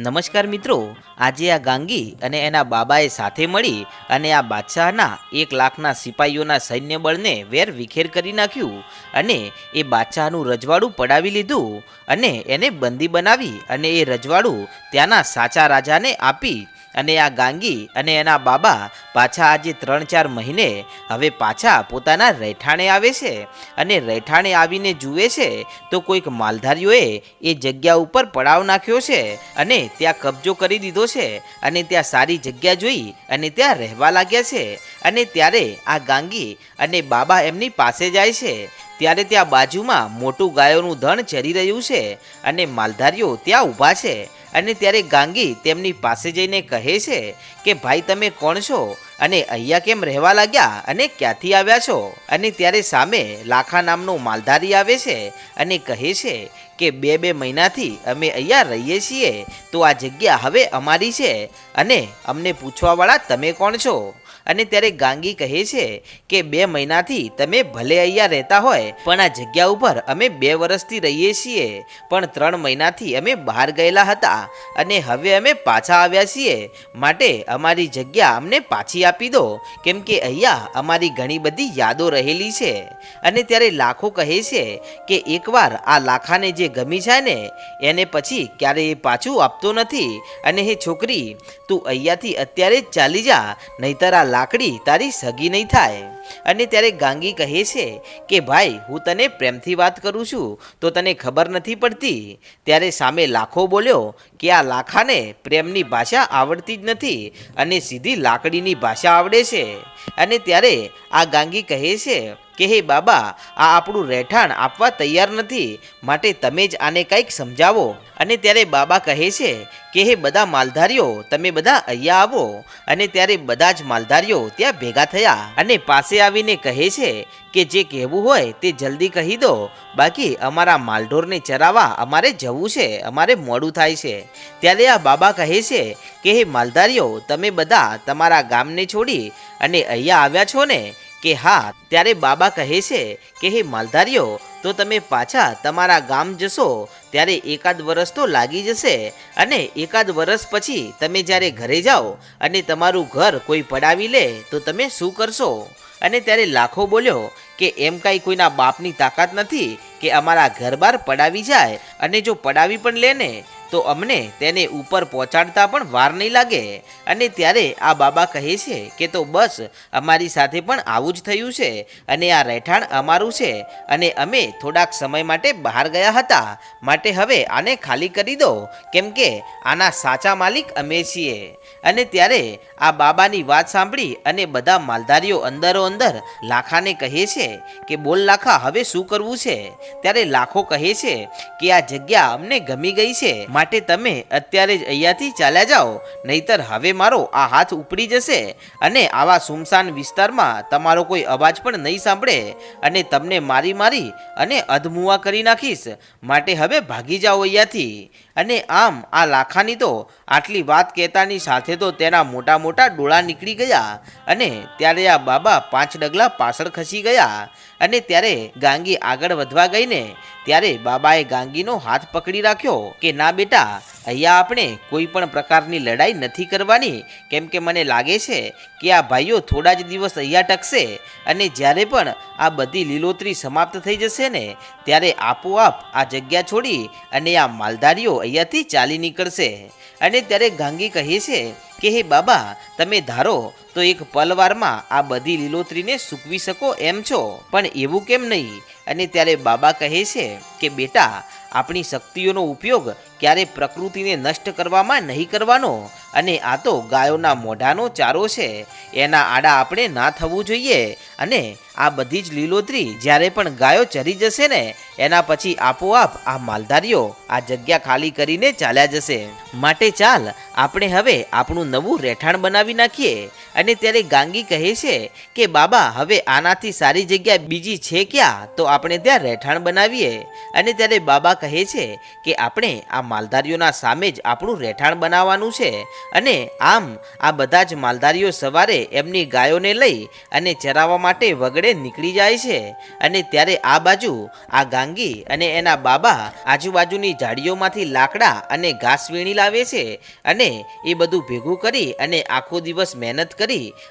નમસ્કાર મિત્રો, આજે આ ગાંગી અને એના બાબાએ સાથે મળી અને આ બાદશાહના એક લાખના સિપાહીઓના સૈન્ય બળને વેર વિખેર કરી નાખ્યું અને એ બાદશાહનું રજવાડું પડાવી લીધું અને એને બંદી બનાવી અને એ રજવાડું ત્યાંના સાચા રાજાને આપી અને આ ગાંગી અને એના બાબા પાછા આજે ત્રણ ચાર મહિને હવે પાછા પોતાના રહેઠાણે આવે છે અને રહેઠાણે આવીને જુએ છે તો કોઈક માલધારીઓએ એ જગ્યા ઉપર પડાવ નાખ્યો છે અને ત્યાં કબજો કરી દીધો છે અને ત્યાં સારી જગ્યા જોઈ અને ત્યાં રહેવા લાગ્યા છે અને ત્યારે આ ગાંગી અને બાબા એમની પાસે જાય છે. ત્યારે ત્યાં બાજુમાં મોટું ગાયોનું ધણ ચરી રહ્યું છે અને માલધારીઓ ત્યાં ઊભા છે અને ત્યારે ગાંગી તેમની પાસે જઈને કહે છે કે, ભાઈ, તમે કોણ છો? અને અહીંયા કેમ રહેવા લાગ્યા? અને ક્યાંથી આવ્યા છો? અને ત્યારે સામે લાખા નામનો માલધારી આવે છે અને કહે છે કે, બે બે મહિનાથી અમે અહીંયા રહીએ છીએ. તો આ જગ્યા હવે અમારી છે. અને અમને પૂછવાવાળા તમે કોણ છો? અને ત્યારે ગાંગી કહે છે કે બે મહિનાથી તમે ભલે અહીંયા રહેતા હોય, પણ આ જગ્યા ઉપર અમે બે વર્ષથી રહીએ છીએ. પણ ત્રણ મહિનાથી અમે બહાર ગયેલા હતા અને હવે અમે પાછા આવ્યા છીએ. માટે અમારી જગ્યા અમને પાછી આપી દો, કેમ કે અહીંયા અમારી ઘણી બધી યાદો રહેલી છે. અને ત્યારે લાખો કહે છે કે એકવાર આ લાખાને જે ગમી જાય ને, એને પછી ક્યારેય એ પાછું આપતો નથી. અને હે છોકરી, તું અહીંયાથી અત્યારે ચાલી જા, નહીતર આ લાકડી તારી સગી નહીં થાય. અને ત્યારે ગાંગી કહે છે કે, ભાઈ, હું તને પ્રેમથી વાત કરું છું, તો તને ખબર નથી પડતી. ત્યારે સામે લાખો બોલ્યો કે, આ લાખાને પ્રેમની ભાષા આવડતી જ નથી અને સીધી લાકડીની ભાષા આવડે છે. અને ત્યારે આ ગાંગી કહે છે કે, હે બાબા, આ આપણું રહેઠાણ આપવા તૈયાર નથી, માટે તમે જ આને કંઈક સમજાવો. અને ત્યારે બાબા કહે છે કે, હે બધા માલધારીઓ, તમે બધા અહીંયા આવો. અને ત્યારે બધા જ માલધારીઓ ત્યાં ભેગા થયા અને પાસે આવીને કહે છે કે જે કહેવું હોય તે જલ્દી કહી દો. બાકી અમારા માલઢોરને ચરાવવા અમારે જવું છે, અમારે મોડું થાય છે. ત્યારે આ બાબા કહે છે કે, હે માલધારીઓ, તમે બધા તમારા ગામને છોડી અને અહીંયા આવ્યા છો ને? કે, હા. ત્યારે બાબા કહે છે કે, હે માલધારીઓ, તો તમે પાછા તમારા ગામ જશો ત્યારે એકાદ વરસ તો લાગી જશે અને એકાદ વરસ પછી તમે જ્યારે ઘરે જાઓ અને તમારું ઘર કોઈ પડાવી લે, તો તમે શું કરશો? અને ત્યારે લાખો બોલ્યો કે એમ કાંઈ કોઈના બાપની તાકાત નથી કે અમારા ઘર બાર પડાવી જાય અને જો પડાવી પણ લે ને તો અમને તેને ઉપર પહોંચાડતા પણ વાર નહીં લાગે. અને ત્યારે આ બાબા કહે છે કે તો બસ, અમારી સાથે પણ આવું જ થયું છે અને આ રહેઠાણ અમારું છે અને અમે થોડાક સમય માટે બહાર ગયા હતા. માટે હવે આને ખાલી કરી દો, કેમ કે આના સાચા માલિક અમે છીએ. અને ત્યારે આ બાબાની વાત સાંભળી અને બધા માલધારીઓ અંદરો અંદર લાખાને કહે છે કે, બોલ લાખા, હવે શું કરવું છે? ત્યારે લાખો કહે છે કે, આ જગ્યા અમને ગમી ગઈ છે. માટે તમે અત્યારે જ અહીંયાથી ચાલ્યા જાઓ, નહીતર હવે મારો આ હાથ ઉપડી જશે અને આવા સુમસાન વિસ્તારમાં તમારો કોઈ અવાજ પણ નહીં સાંભળે અને તમને મારી મારી અને અધમુઆ કરી નાખીશ. માટે હવે ભાગી જાઓ અહીંયાથી. અને આમ આ લાખાની તો આટલી વાત કહેતાની સાથે તો તેના મોટા મોટા ડોળા નીકળી ગયા અને ત્યારે આ બાબા પાંચ ડગલા પાછળ ખસી ગયા. અને ત્યારે ગાંગી આગળ વધવા ગઈને ત્યારે બાબાએ ગાંગીનો હાથ પકડી રાખ્યો કે, ના બેટા, અહીંયા આપણે કોઈ પણ પ્રકારની લડાઈ નથી કરવાની. કેમ કે મને લાગે છે કે આ ભાઈઓ થોડા જ દિવસ અહીંયા ટકશે અને જ્યારે પણ આ બધી લીલોતરી સમાપ્ત થઈ જશે ને, ત્યારે આપોઆપ આ જગ્યા છોડી અને આ માલધારીઓ અહીંયાથી ચાલી નીકળશે. અને ત્યારે ગાંગી કહે છે કે, હે બાબા, તમે ધારો તો એક પલવારમાં આ બધી લીલોતરીને સૂકવી શકો એમ છો. પણ એવું કેમ નહીં? અને ત્યારે બાબા કહે છે કે, બેટા, આપણી શક્તિઓનો ઉપયોગ ક્યારે પ્રકૃતિને નષ્ટ કરવામાં નહીં કરવાનો. અને આ તો ગાયોના મોઢાનો ચારો છે. એના આડા આપણે ના થવું જોઈએ. અને આ બધી જ લીલોતરી જ્યારે પણ ગાયો ચરી જશે ને, એના પછી આપોઆપ આ માલધારીઓ આ જગ્યા ખાલી કરીને ચાલ્યા જશે. માટે ચાલ, આપણે હવે આપણું નવું રહેઠાણ બનાવી નાખીએ. અને ત્યારે ગાંગી કહે છે કે, બાબા, હવે આનાથી સારી જગ્યા બીજી છે ક્યાં? તો આપણે ત્યાં રહેઠાણ બનાવીએ. અને ત્યારે બાબા કહે છે કે, આપણે આ માલધારીઓના સામે જ આપણું રહેઠાણ બનાવવાનું છે અને આમ આ બધા જ માલધારીઓ સવારે એમની ગાયોને લઈ અને ચરાવવા માટે વગડે નીકળી જાય છે. અને ત્યારે આ બાજુ આ ગાંગી અને એના બાબા આજુબાજુની ઝાડીઓમાંથી લાકડા અને ઘાસ વીણી લાવે છે અને એ બધું ભેગું કરી અને આખો દિવસ મહેનત કરી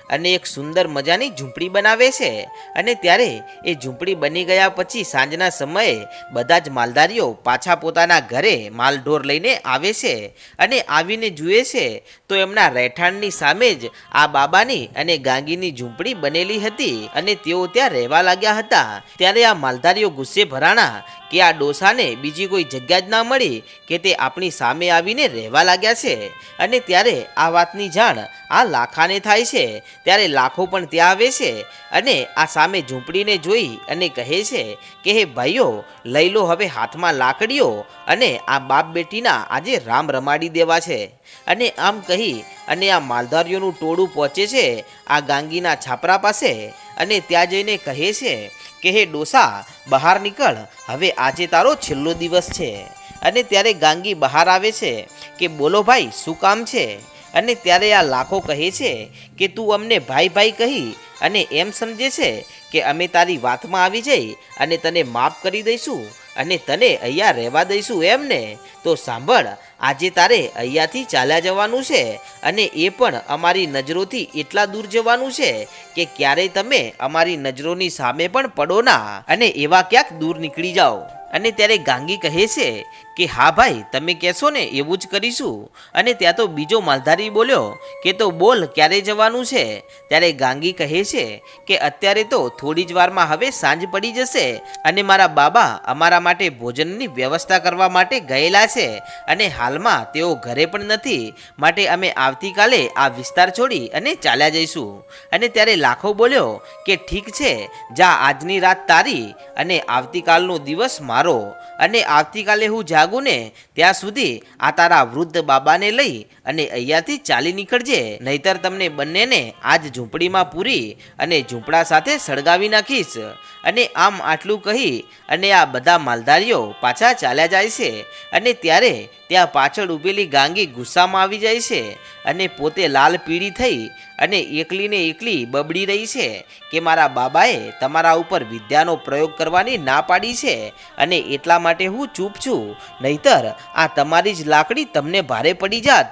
અને એક સુંદર મજાની ઝૂંપડી બનાવે છે. અને ત્યારે એ ઝૂંપડી બની ગયા પછી સાંજના સમયે બધા જ માલધારીઓ પાછા પોતાના ઘરે માલઢોર લઈને આવે છે અને આવીને જુએ છે તો એમના રહેઠાણની સામે જ આ બાબાની અને ગાંગીની ઝૂંપડી બનેલી હતી અને તેઓ ત્યાં રહેવા લાગ્યા હતા. ત્યારે આ માલધારીઓ ગુસ્સે ભરાણા કે આ ડોસાને બીજી કોઈ જગ્યા જ ના મળી કે તે આપણી સામે આવીને રહેવા લાગ્યા છે. અને ત્યારે આ વાતની જાણ આ લાખાને થાય છે. ત્યારે લાખો પણ ત્યાં આવે છે અને આ સામે ઝૂંપડીને જોઈ અને કહે છે કે, હે ભાઈઓ, લઈ લો હવે હાથમાં લાકડીઓ અને આ બાપ બેટીના આજે રામ રમાડી દેવા છે. અને આમ કહી અને આ માલધારીઓનું ટોળું પહોંચે છે આ ગાંગીના છાપરા પાસે અને ત્યાં જઈને કહે છે કે હે ડોસા, બહાર નીકળ. હવે આજે તારો છેલ્લો દિવસ છે. અને ત્યારે ગાંગી બહાર આવે છે કે બોલો ભાઈ, શું કામ છે? અને ત્યારે આ લાખો કહે છે કે તું અમને ભાઈ ભાઈ કહી અને એમ સમજે છે કે અમે તારી વાતમાં આવી જઈ અને તને માફ કરી દઈશું અને તને અહીંયા રહેવા દઈશું એમ ને તો સાંભળ આજે તારે અહીંયાથી ચાલ્યા જવાનું છે અને એ પણ અમારી નજરોથી એટલા દૂર જવાનું છે કે ક્યારેય તમે અમારી નજરોની સામે પણ પડો ના. અને એવા ક્યાંક દૂર નીકળી જાઓ. અને ત્યારે ગાંગી કહે છે કે, હા ભાઈ, તમે કહેશો ને એવું જ કરીશું. અને ત્યાં તો બીજો માલધારી બોલ્યો કે, તો બોલ, ક્યારે જવાનું છે? ત્યારે ગાંગી કહે છે કે, અત્યારે તો થોડી જ વારમાં હવે સાંજ પડી જશે અને મારા બાબા અમારા માટે ભોજનની વ્યવસ્થા કરવા માટે ગયેલા છે અને હાલમાં તેઓ ઘરે પણ નથી, માટે અમે આવતીકાલે આ વિસ્તાર છોડી અને ચાલ્યા જઈશું. અને ત્યારે લાખો બોલ્યો કે ઠીક છે, જા આજની રાત તારી અને આવતીકાલનો દિવસ મારો. અને આવતીકાલે હું જાગું ને ત્યાં સુધી આ તારા વૃદ્ધ બાબાને લઈ અને અહીંયાથી ચાલી નીકળજે. નહીતર તમને બંનેને આજ ઝૂંપડીમાં પૂરી અને ઝૂંપડા સાથે સળગાવી નાખીશ. અને આમ આટલું કહી અને આ બધા માલધારીઓ પાછા ચાલ્યા જાય છે. અને ત્યારે ત્યાં પાછળ ઊભેલી ગાંગી ગુસ્સામાં આવી જાય છે અને પોતે લાલ પીળી થઈ અને એકલીને એકલી બબડી રહી છે કે મારા બાબાએ તમારા ઉપર વિદ્યાનો પ્રયોગ કરવાની ના પાડી છે અને એટલા માટે હું ચૂપ છું. નહીતર આ તમારી જ લાકડી તમને ભારે પડી જાત.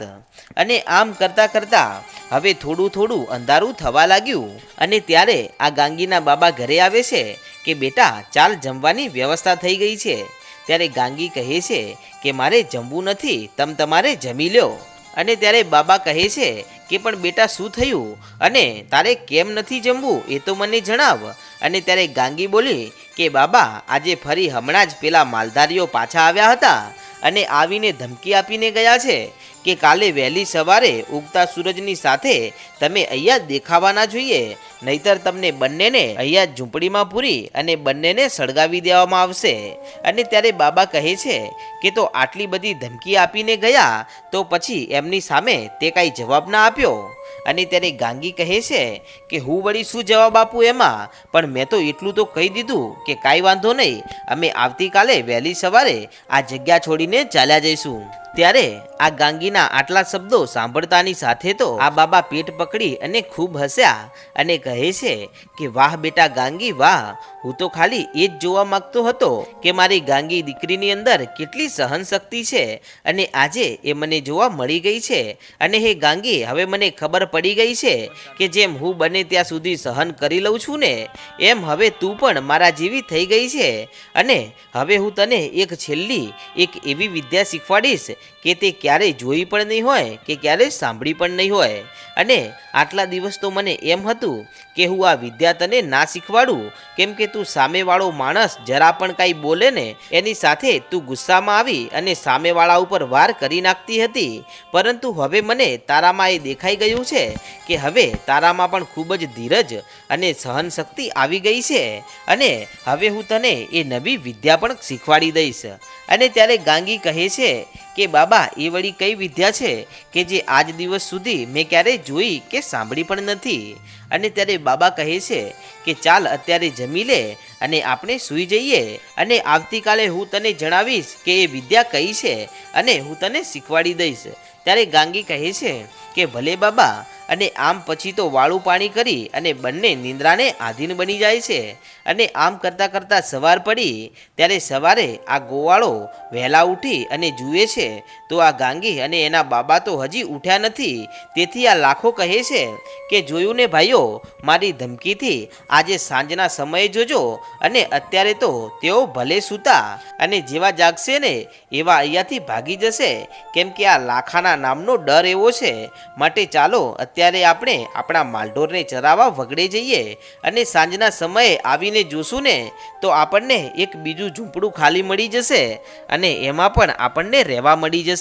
અને આમ કરતાં કરતાં હવે થોડું થોડું અંધારું થવા લાગ્યું અને ત્યારે આ ગાંગીના બાબા ઘરે આવે છે કે બેટા ચાલ જમવાની વ્યવસ્થા થઈ ગઈ છે. ત્યારે ગાંગી કહે છે કે, મારે જમવું નથી, તમ તમારે જમી લ્યો. અને ત્યારે બાબા કહે છે કે, પણ બેટા, શું થયું? અને તારે કેમ નથી જમવું? એ તો મને જણાવ. અને ત્યારે ગાંગી બોલી કે, બાબા, આજે ફરી હમણાં જ પેલા માલધારીઓ પાછા આવ્યા હતા. અને આવીને ધમકી આપીને ગયા છે કે કાલે વહેલી સવારે ઉગતા સૂરજની સાથે તમે અહીંયા દેખાવાના જોઈએ, નહીતર તમને બંનેને અહીંયા ઝૂંપડીમાં પૂરી અને બંનેને સળગાવી દેવામાં આવશે. અને ત્યારે બાબા કહે છે કે તો આટલી બધી ધમકી આપીને ગયા, તો પછી એમની સામે તે કાંઈ જવાબ ના આપ્યો. અને ત્યારે ગાંગી કહે છે કે, હું વળી શું જવાબ આપું એમાં? પણ મેં તો એટલું તો કહી દીધું કે કાંઈ વાંધો નહીં. અમે આવતીકાલે વહેલી સવારે આ જગ્યા છોડીને ચાલ્યા જઈશું. ત્યારે આ ગાંગીના આટલા શબ્દો સાંભળતાની સાથે તો આ બાબા પેટ પકડી અને ખૂબ હસ્યા અને કહે છે કે, વાહ બેટા ગાંગી, વાહ! હું તો ખાલી એ જ જોવા માંગતો હતો કે મારી ગાંગી દીકરીની અંદર કેટલી સહન શક્તિ છે અને આજે એ મને જોવા મળી ગઈ છે. અને હે ગાંગી, હવે મને ખબર પડી ગઈ છે કે જેમ હું બને ત્યાં સુધી સહન કરી લઉં છું ને, એમ હવે તું પણ મારા જેવી થઈ ગઈ છે. અને હવે હું તને એક છેલ્લી, એક એવી વિદ્યા શીખવાડીશ કે તે ક્યારેય જોઈ પણ નહીં હોય, કે ક્યારેય સાંભળી પણ નહીં હોય. અને આટલા દિવસ તો મને એમ હતું કે હું આ વિદ્યા તને ના શીખવાડું. કેમ કે તું સામેવાળો માણસ, જરા પણ કાંઈ બોલે ને, એની સાથે તું ગુસ્સામાં આવી અને સામેવાળા ઉપર વાર કરી નાખતી હતી. પરંતુ હવે મને તારામાં એ દેખાઈ ગયું છે કે હવે તારામાં પણ ખૂબ જ ધીરજ અને સહન શક્તિ આવી ગઈ છે. અને હવે હું તને એ નવી વિદ્યા પણ શીખવાડી દઈશ. અને ત્યારે ગાંગી કહે છે કે બાબા, એ વળી કઈ વિદ્યા છે કે જે આજ દિવસ સુધી મેં ક્યારેય જોઈ કે સાંભળી પણ નથી? અને ત્યારે બાબા કહે છે કે ચાલ અત્યારે જમી લે અને આપણે સૂઈ જઈએ અને આવતીકાલે હું તને જણાવીશ કે એ વિદ્યા કઈ છે અને હું તને શીખવાડી દઈશ. ત્યારે ગાંગી કહે છે કે ભલે બાબા અને આમ પછી તો વાળું પાણી કરી અને બંને નિંદ્રાને આધીન બની જાય છે. અને આમ કરતાં કરતાં સવાર પડી, ત્યારે સવારે આ ગોવાળો વહેલા ઉઠી અને જુએ છે તો આ ગાંગી અને એના બાબા તો હજી ઉઠ્યા નથી. તેથી આ લાખો કહે છે કે, જોયું ને ભાઈઓ, મારી ધમકીથી આજે સાંજના સમયે જોજો અને અત્યારે તો તેઓ ભલે સૂતા અને જેવા જાગશે ને એવા અહીંયાથી ભાગી જશે. કેમ કે આ લાખાના નામનો ડર એવો છે. માટે ચાલો અત્યારે આપણે આપણા માલઢોરને ચરાવવા વગડે જઈએ અને સાંજના સમયે આવીને જોશું ને, તો આપણને એક બીજું ઝૂંપડું ખાલી મળી જશે અને એમાં પણ આપણને રહેવા મળી જશે.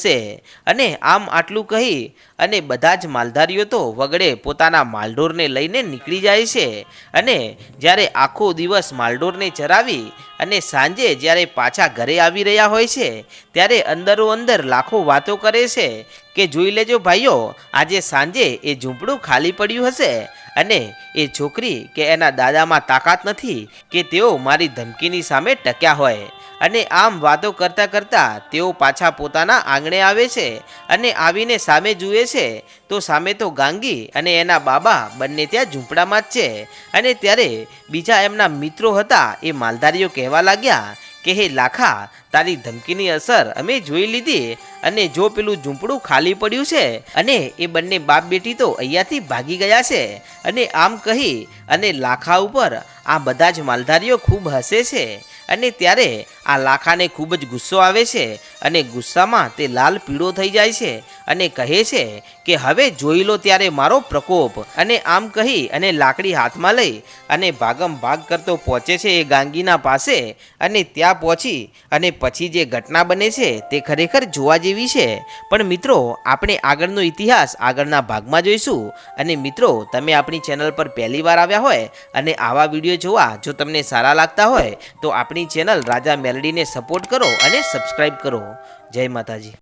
અને આમ આટલું કહી અને બધા જ માલધારીઓ તો વગડે પોતાના માલઢોરને લઈને નીકળી જાય છે. અને જ્યારે આખો દિવસ માલઢોરને ચરાવી અને સાંજે જ્યારે પાછા ઘરે આવી રહ્યા હોય છે, ત્યારે અંદરો અંદર લાખો વાતો કરે છે કે જોઈ લેજો ભાઈઓ, આજે સાંજે એ ઝૂંપડું ખાલી પડ્યું હશે. અને એ છોકરી કે એના દાદામાં તાકાત નથી કે તેઓ મારી ધમકીની સામે ટક્યા હોય. અને આમ વાતો કરતાં કરતાં તેઓ પાછા પોતાના આંગણે આવે છે અને આવીને સામે જુએ છે, તો સામે તો ગાંગી અને એના બાબા બંને ત્યાં ઝૂંપડામાં જ છે. અને ત્યારે બીજા એમના મિત્રો હતા એ માલધારીઓ કહેવા લાગ્યા કે, હે લાખા, તારી ધમકીની અસર અમે જોઈ લીધી અને જો પેલું ઝૂંપડું ખાલી પડ્યું છે અને એ બંને બાપ બેટી તો અહીંયાથી ભાગી ગયા છે અને આમ કહી અને લાખા ઉપર આ બધા જ માલધારીઓ ખૂબ હસે છે. અને ત્યારે આ લાખાને ખૂબ જ ગુસ્સો આવે છે અને ગુસ્સામાં તે લાલ પીળો થઈ જાય છે અને કહે છે કે, હવે જોઈ લો ત્યારે મારો પ્રકોપ. અને આમ કહી અને લાકડી હાથમાં લઈ અને ભાગમ ભાગ કરતો પહોંચે છે એ ગાંગીના પાસે અને ત્યાં પહોંચી અને પછી જે ઘટના બને છે તે ખરેખર જોવા જેવી છે. પણ મિત્રો, આપણે આગળનો ઇતિહાસ આગળના ભાગમાં જોઈશું. અને મિત્રો, તમે આપણી ચેનલ પર પહેલી વાર આવ્યા હોય અને આવા વીડિયો જોવા જો તમને સારા લાગતા હોય, તો આપણી ચેનલ રાજા મેલડીને સપોર્ટ કરો અને સબસ્ક્રાઈબ કરો. જય માતાજી.